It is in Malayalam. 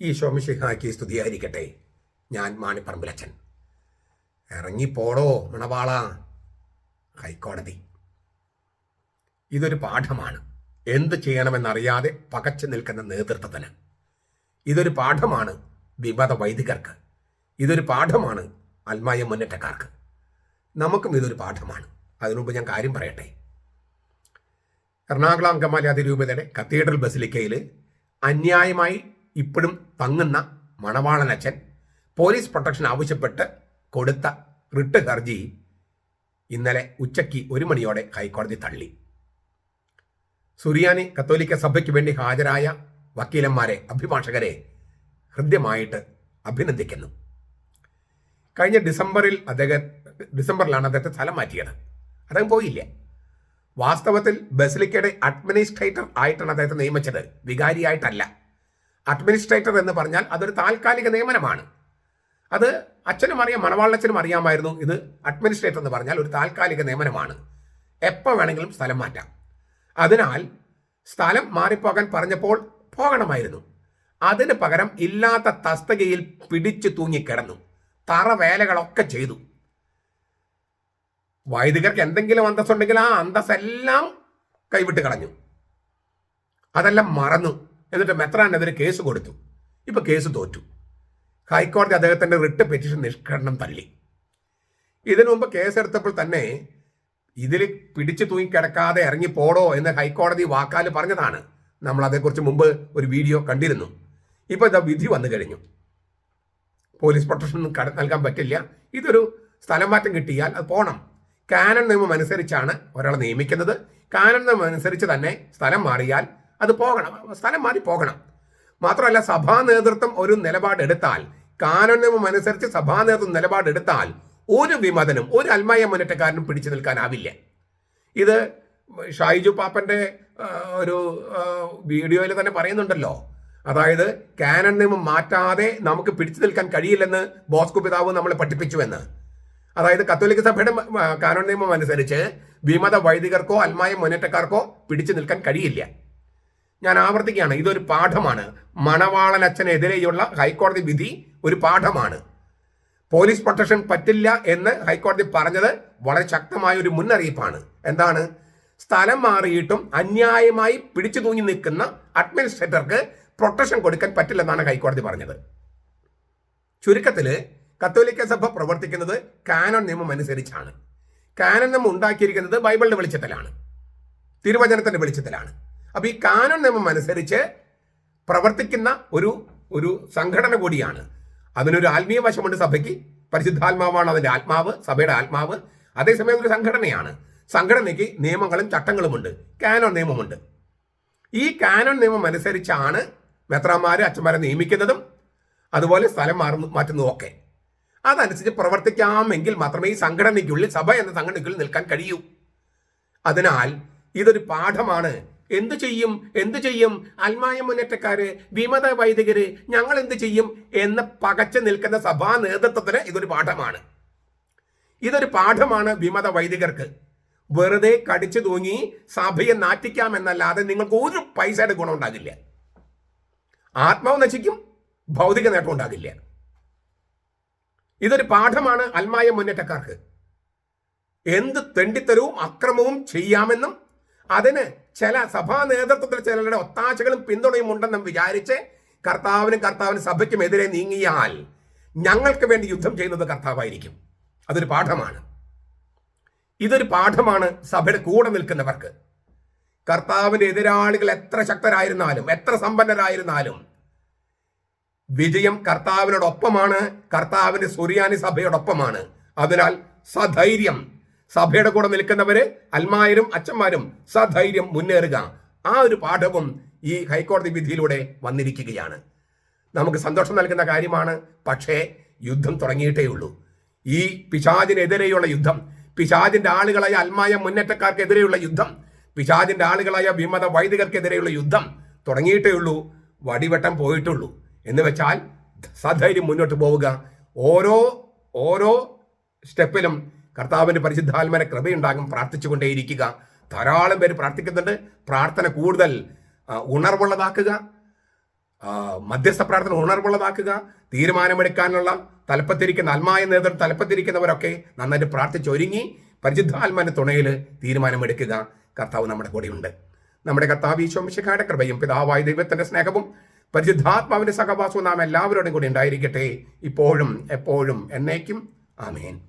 ഈ ശോമിഷിഹാക്കി സ്തുതിയായിരിക്കട്ടെ ഞാൻ മാണിപ്പറമ്പിലച്ചൻ ഇറങ്ങിപ്പോടോ മണവാള. ഹൈക്കോടതി. ഇതൊരു പാഠമാണ്. എന്ത് ചെയ്യണമെന്നറിയാതെ പകച്ചു നിൽക്കുന്ന നേതൃത്വത്തിന്. ഇതൊരു പാഠമാണ് വിമത വൈദികർക്ക്. ഇതൊരു പാഠമാണ് അൽമായ മുന്നേറ്റക്കാർക്ക്. നമുക്കും ഇതൊരു പാഠമാണ്. അതിനുമുമ്പ് ഞാൻ കാര്യം പറയട്ടെ. എറണാകുളം അങ്കമാലി അതിരൂപതയുടെ കത്തീഡ്രൽ ബസിലിക്കയിൽ അന്യായമായി ഇപ്പോഴും തങ്ങുന്ന മണവാളനച്ഛൻ പോലീസ് പ്രൊട്ടക്ഷൻ ആവശ്യപ്പെട്ട് കൊടുത്ത റിട്ട് ഹർജി ഇന്നലെ ഉച്ചയ്ക്ക് ഒരു മണിയോടെ ഹൈക്കോടതി തള്ളി. സുറിയാനി കത്തോലിക്ക സഭയ്ക്ക് വേണ്ടി ഹാജരായ വക്കീലന്മാരെ അഭിഭാഷകരെ ഹൃദ്യമായിട്ട് അഭിനന്ദിക്കുന്നു. കഴിഞ്ഞ ഡിസംബറിൽ അദ്ദേഹം ഡിസംബറിലാണ് അദ്ദേഹത്തെ സ്ഥലം മാറ്റിയത്. അദ്ദേഹം പോയില്ല. വാസ്തവത്തിൽ ബസിലിക്കയുടെ അഡ്മിനിസ്ട്രേറ്റർ ആയിട്ടാണ് അദ്ദേഹത്തെ നിയമിച്ചത്. വികാരിയായിട്ടല്ല. അഡ്മിനിസ്ട്രേറ്റർ എന്ന് പറഞ്ഞാൽ അതൊരു താൽക്കാലിക നിയമനമാണ്. അത് അച്ഛനും അറിയാം മണവാളച്ചനും അറിയാമായിരുന്നു. ഇത് അഡ്മിനിസ്ട്രേറ്റർ എന്ന് പറഞ്ഞാൽ ഒരു താൽക്കാലിക നിയമനമാണ്. എപ്പോൾ വേണമെങ്കിലും സ്ഥലം മാറ്റാം. അതിനാൽ സ്ഥലം മാറിപ്പോകാൻ പറഞ്ഞപ്പോൾ പോകണമായിരുന്നു. അതിന് പകരം ഇല്ലാത്ത തസ്തകയിൽ പിടിച്ചു തൂങ്ങിക്കിടന്നു തറ വേലകളൊക്കെ ചെയ്തു. വൈദികർക്ക് എന്തെങ്കിലും അന്തസ്സുണ്ടെങ്കിൽ ആ അന്തസ്സെല്ലാം കൈവിട്ട് കളഞ്ഞു. അതെല്ലാം മറന്നു. എന്നിട്ട് മെത്രാനെതിരെ കേസ് കൊടുത്തു. ഇപ്പോൾ കേസ് തോറ്റു. ഹൈക്കോടതി അദ്ദേഹത്തിന്റെ റിട്ട് പെറ്റീഷൻ നിഷ്കരണം തള്ളി. ഇതിനു മുമ്പ് കേസെടുത്തപ്പോൾ തന്നെ ഇതിൽ പിടിച്ചു തൂങ്ങിക്കിടക്കാതെ ഇറങ്ങി പോടോ എന്ന് ഹൈക്കോടതി വാക്കാൽ പറഞ്ഞതാണ്. നമ്മൾ അതേക്കുറിച്ച് മുമ്പ് ഒരു വീഡിയോ കണ്ടിരുന്നു. ഇപ്പോൾ ഇതാ വിധി വന്നു കഴിഞ്ഞു. പോലീസ് പ്രൊട്ടക്ഷൻ കട നൽകാൻ പറ്റില്ല. ഇതൊരു സ്ഥലം മാറ്റം കിട്ടിയാൽ അത് പോകണം കാനൻ നിയമം അനുസരിച്ചാണ് ഒരാളെ നിയമിക്കുന്നത്. കാനൻ നിയമം അനുസരിച്ച് തന്നെ സ്ഥലം മാറിയാൽ അത് പോകണം. സ്ഥലം മാറി പോകണം. മാത്രമല്ല സഭാ നേതൃത്വം ഒരു നിലപാടെടുത്താൽ കാനൺ നിയമം അനുസരിച്ച് സഭാ നേതൃത്വം നിലപാടെടുത്താൽ ഒരു വിമതനും ഒരു അൽമായ മുന്നേറ്റക്കാരനും പിടിച്ചു നിൽക്കാനാവില്ല. ഇത് ഷായിജു പാപ്പന്റെ ഒരു വീഡിയോയിൽ തന്നെ പറയുന്നുണ്ടല്ലോ. അതായത് കാനൻ നിയമം മാറ്റാതെ നമുക്ക് പിടിച്ചു നിൽക്കാൻ കഴിയില്ലെന്ന് ബോസ്കു പിതാവ് നമ്മളെ പഠിപ്പിച്ചുവെന്ന് അതായത് കത്തോലിക്ക സഭയുടെ കാനോൺ നിയമം അനുസരിച്ച് വിമത വൈദികർക്കോ അൽമായ മുന്നേറ്റക്കാർക്കോ പിടിച്ചു നിൽക്കാൻ കഴിയില്ല. ഞാൻ ആവർത്തിക്കുകയാണ്. ഇതൊരു പാഠമാണ്. മണവാളൻ അച്ഛനെതിരെയുള്ള ഹൈക്കോടതി വിധി ഒരു പാഠമാണ്. പോലീസ് പ്രൊട്ടക്ഷൻ പറ്റില്ല എന്ന് ഹൈക്കോടതി പറഞ്ഞത് വളരെ ശക്തമായ ഒരു മുന്നറിയിപ്പാണ്. എന്താണ്? സ്ഥലം മാറിയിട്ടും അന്യായമായി പിടിച്ചു തൂങ്ങി നിൽക്കുന്ന അഡ്മിനിസ്ട്രേറ്റർക്ക് പ്രൊട്ടക്ഷൻ കൊടുക്കാൻ പറ്റില്ലെന്നാണ് ഹൈക്കോടതി പറഞ്ഞത്. ചുരുക്കത്തിൽ കത്തോലിക്ക സഭ പ്രവർത്തിക്കുന്നത് കാനോൺ നിയമം അനുസരിച്ചാണ്. കാനോൺ നിയമം ഉണ്ടാക്കിയിരിക്കുന്നത് ബൈബിളിന്റെ വെളിച്ചത്തിലാണ്. തിരുവചനത്തിന്റെ വെളിച്ചത്തിലാണ്. അപ്പൊ ഈ കാനോൻ നിയമം അനുസരിച്ച് പ്രവർത്തിക്കുന്ന ഒരു ഒരു സംഘടന കൂടിയാണ്. അതിനൊരു ആത്മീയ വശമുണ്ട് സഭയ്ക്ക്. പരിശുദ്ധാത്മാവാണ് അതിന്റെ ആത്മാവ് സഭയുടെ ആത്മാവ്. അതേസമയം ഒരു സംഘടനയാണ്. സംഘടനയ്ക്ക് നിയമങ്ങളും ചട്ടങ്ങളുമുണ്ട്. കാനോൺ നിയമമുണ്ട്. ഈ കാനോൺ നിയമം അനുസരിച്ചാണ് മെത്രാന്മാരെ അച്ഛന്മാരെ നിയമിക്കുന്നതും അതുപോലെ സ്ഥലം മാറുന്നു മാറ്റുന്നതും ഒക്കെ. അതനുസരിച്ച് പ്രവർത്തിക്കാമെങ്കിൽ മാത്രമേ ഈ സംഘടനയ്ക്കുള്ളിൽ സഭ എന്ന സംഘടനയ്ക്കുള്ളിൽ നിൽക്കാൻ കഴിയൂ. അതിനാൽ ഇതൊരു പാഠമാണ്. എന്തു ചെയ്യും? എന്ത് ചെയ്യും? അൽമായ മുന്നേറ്റക്കാര് വിമത വൈദികര് ഞങ്ങൾ എന്ത് ചെയ്യും? എന്ന് പകച്ചു നിൽക്കുന്ന സഭാ നേതൃത്വത്തിന് ഇതൊരു പാഠമാണ്. ഇതൊരു പാഠമാണ് വിമത വൈദികർക്ക്. വെറുതെ കടിച്ചു തൂങ്ങി സഭയെ നാറ്റിക്കാമെന്നല്ലാതെ നിങ്ങൾക്ക് ഒരു പൈസയുടെ ഗുണം ഉണ്ടാകില്ല. ആത്മാവ് നശിക്കും ഭൗതിക നേട്ടം ഉണ്ടാകില്ല. ഇതൊരു പാഠമാണ് അൽമായ മുന്നേറ്റക്കാർക്ക്. എന്ത് തെണ്ടിത്തരവും അക്രമവും ചെയ്യാമെന്നും അതിന് ചില സഭാ നേതൃത്വത്തിൽ ചിലരുടെ ഒത്താശകളും പിന്തുണയും ഉണ്ടെന്നും വിചാരിച്ച് കർത്താവിനും കർത്താവിനും സഭയ്ക്കും എതിരെ നീങ്ങിയാൽ ഞങ്ങൾക്ക് വേണ്ടി യുദ്ധം ചെയ്യുന്നത് കർത്താവായിരിക്കും. അതൊരു പാഠമാണ്. ഇതൊരു പാഠമാണ് സഭയുടെ കൂടെ നിൽക്കുന്നവർക്ക്. കർത്താവിന്റെ എതിരാളികൾ എത്ര ശക്തരായിരുന്നാലും എത്ര സമ്പന്നരായിരുന്നാലും വിജയം കർത്താവിനോടൊപ്പമാണ് കർത്താവിന്റെ സുറിയാനി സഭയോടൊപ്പമാണ്. അതിനാൽ സധൈര്യം സഭയുടെ കൂടെ നിൽക്കുന്നവര് അൽമായരും അച്ഛന്മാരും സധൈര്യം മുന്നേറുക. ആ ഒരു പാഠവും ഈ ഹൈക്കോടതി വിധിയിലൂടെ വന്നിരിക്കുകയാണ്. നമുക്ക് സന്തോഷം നൽകുന്ന കാര്യമാണ് പക്ഷേ യുദ്ധം തുടങ്ങിയിട്ടേ ഉള്ളൂ. ഈ പിശാചിനെതിരെയുള്ള യുദ്ധം പിശാചിന്റെ ആളുകളായ അൽമായ മുന്നേറ്റക്കാർക്കെതിരെയുള്ള യുദ്ധം പിശാചിന്റെ ആളുകളായ വിമത വൈദികർക്കെതിരെയുള്ള യുദ്ധം തുടങ്ങിയിട്ടേ ഉള്ളൂ വടിവട്ടം പോയിട്ടുള്ളൂ. എന്ന് വെച്ചാൽ സധൈര്യം മുന്നോട്ട് പോവുക. ഓരോ ഓരോ സ്റ്റെപ്പിലും കർത്താവിന്റെ പരിശുദ്ധാത്മന കൃപയുണ്ടാകും പ്രാർത്ഥിച്ചുകൊണ്ടേയിരിക്കുക. ധാരാളം പേര് പ്രാർത്ഥിക്കുന്നുണ്ട്. പ്രാർത്ഥന കൂടുതൽ ഉണർവുള്ളതാക്കുക. മധ്യസ്ഥ പ്രാർത്ഥന ഉണർവുള്ളതാക്കുക. തീരുമാനമെടുക്കാനുള്ള തലപ്പത്തിരിക്കുന്ന ആത്മായ നേതൃത്വം തലപ്പത്തിരിക്കുന്നവരൊക്കെ നന്നായിട്ട് പ്രാർത്ഥിച്ചൊരുങ്ങി പരിശുദ്ധാത്മാന്റെ തുണയിൽ തീരുമാനമെടുക്കുക. കർത്താവ് നമ്മുടെ കൂടെയുണ്ട്. നമ്മുടെ കർത്താവ് ഈശോമിശക്കാരുടെ കൃപയും പിതാവായ ദൈവത്തിന്റെ സ്നേഹവും പരിശുദ്ധാത്മാവിന്റെ സഹവാസവും നാം എല്ലാവരോടും കൂടി ഉണ്ടായിരിക്കട്ടെ. ഇപ്പോഴും എപ്പോഴും എന്നേക്കും. ആമേൻ.